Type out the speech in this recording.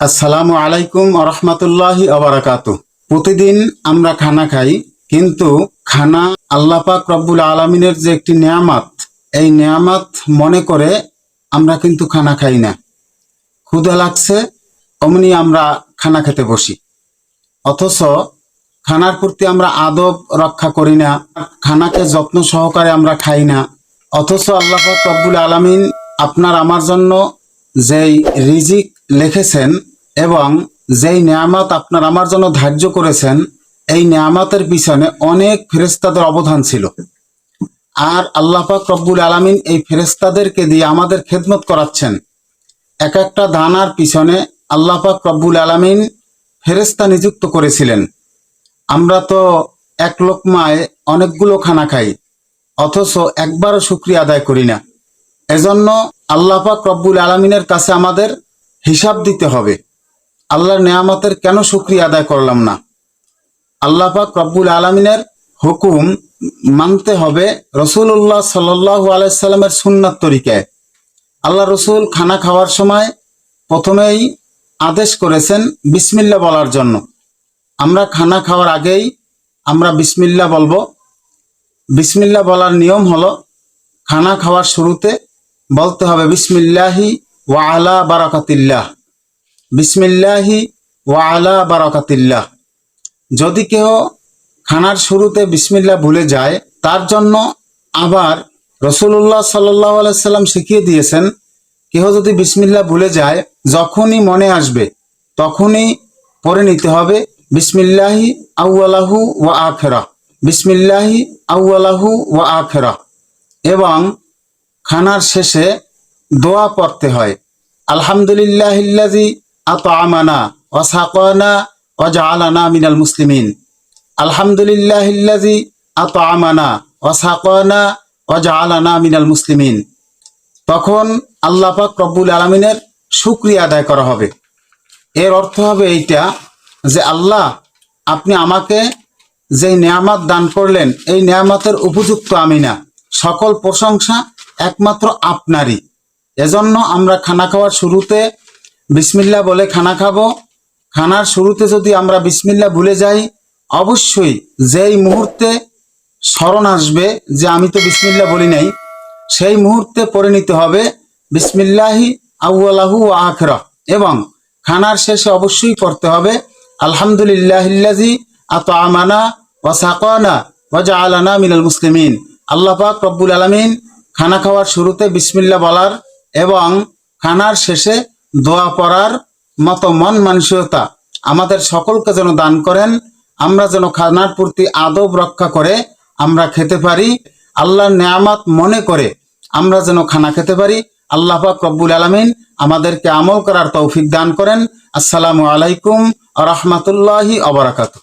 আসসালামু আলাইকুম রহমতুল্লাহি আবরাকাত প্রতিদিন আমরা খানা খাই, কিন্তু খানা আল্লাহ পাক রব্বুল আলমিনের যে একটি নিয়ামত, এই নিয়ামত মনে করে আমরা কিন্তু খানা খাই না। ক্ষুধা লাগছে, অমনি আমরা খানা খেতে বসি। অথচ খানার প্রতি আমরা আদব রক্ষা করি না, খানাকে যত্ন সহকারে আমরা খাই না। অথচ আল্লাহ রব্বুল আলমিন আপনার আমার জন্য যেই রিজিক লিখেছেন, এবং যেই নিয়ামত আপনার আমার জন্য ধার্য করেছেন, এই নিয়ামতের পিছনে অনেক ফেরেস্তাদের অবদান ছিল। আর আল্লাহ পাক রব্বুল আলমিন এই ফেরেস্তাদেরকে দিয়ে আমাদের খেদমত করাচ্ছেন। এক একটা দানার পিছনে আল্লাহ পাক রব্বুল আলমিন ফেরেস্তা নিযুক্ত করেছিলেন। আমরা তো এক লোকমায় অনেকগুলো খানা খাই, অথচ একবারও শুক্রিয়া আদায় করি না। এজন্য আল্লাহ পাক রব্বুল আলমিনের কাছে আমাদের হিসাব দিতে হবে। আল্লাহর নেয়ামতের কেন শুক্রিয়া আদায় করলাম না? আল্লাহ পাক রব্বুল আলমিনের হুকুম মানতে হবে রসুল্লাহ সাল্লাহ আলাইসাল্লামের সুন্নাত তরিকায়। আল্লাহ রসুল খানা খাওয়ার সময় প্রথমেই আদেশ করেছেন বিসমিল্লা বলার জন্য। আমরা খানা খাওয়ার আগেই আমরা বিসমিল্লা বলব। বিসমিল্লা বলার নিয়ম হলো, খানা খাওয়ার শুরুতে বলতে হবে বিসমিল্লাহি ওয়া আলা বারাকাতিল্লাহ। বিসমিল্লাহি ওয়া আলা বারাকাতিল্লাহ। যদি কেউ খানার শুরুতে বিসমিল্লা ভুলে যায়, তার জন্য আবার রসুল্লাহ সাল্লাহ আলাইসাল্লাম শিখিয়ে দিয়েছেন, কেহ যদি বিসমিল্লা ভুলে যায়, যখনই মনে আসবে, তখনই পড়ে নিতে হবে বিসমিল্লাহি আউআলাহু ওয়া আখেরা বিসমিল্লাহি আউআলাহু ওয়া আখেরা এবং খানার শেষে দোয়া পড়তে হয়। আলহামদুলিল্লাহিল্লাজি আত আমানা ওয়াসাকানা ওয়াজআলানা মিনাল মুসলিমিন। আলহামদুলিল্লাহিল্লাজি আত আমানা ওয়াসাকানা ওয়াজআলানা মিনাল মুসলিমিন। তখন আল্লাহ পাক রব্বুল আলমিনের শুক্রিয়া আদায় করা হবে। এর অর্থ হবে এইটা যে আল্লাহ, আপনি আমাকে যে নিয়ামত দান করলেন, এই নিয়ামতের উপযুক্ত আমি না। সকল প্রশংসা একমাত্র আপনারই। এজন্য আমরা খানা খাওয়ার শুরুতে বিসমিল্লা বলে খানা খাব। খানার শুরুতে যদি আমরা বিসমিল্লা ভুলে যাই, অবশ্যই যেই মুহূর্তে স্মরণ আসবে যে আমি তো বিসমিল্লা বলি নাই, সেই মুহূর্তে পড়ে নিতে হবে বিসমিল্লাহি আউআলাহু ও আখরা। এবং খানার শেষে অবশ্যই পড়তে হবে আলহামদুলিল্লাহিল্লাজি আত আমানা ওয়া সাকানা ওয়া জাআলানা মিনাল মুসলিমিন। আল্লাহ পাক রব্বুল আলামিন খানা খাওয়ার শুরুতে বিসমিল্লা বলার এবং খানার শেষে দোয়া পড়ার মতো মন মানসিকতা আমাদের সকলকে যেন দান করেন, আমরা যেন খানার প্রতি আদব রক্ষা করে আমরা খেতে পারি, আল্লাহর নেয়ামত মনে করে আমরা যেন খানা খেতে পারি। আল্লাহ পাক রব্বুল আলমিন আমাদেরকে আমল করার তৌফিক দান করেন। আসসালামু আলাইকুম রহমতুল্লাহি অবরাকাতু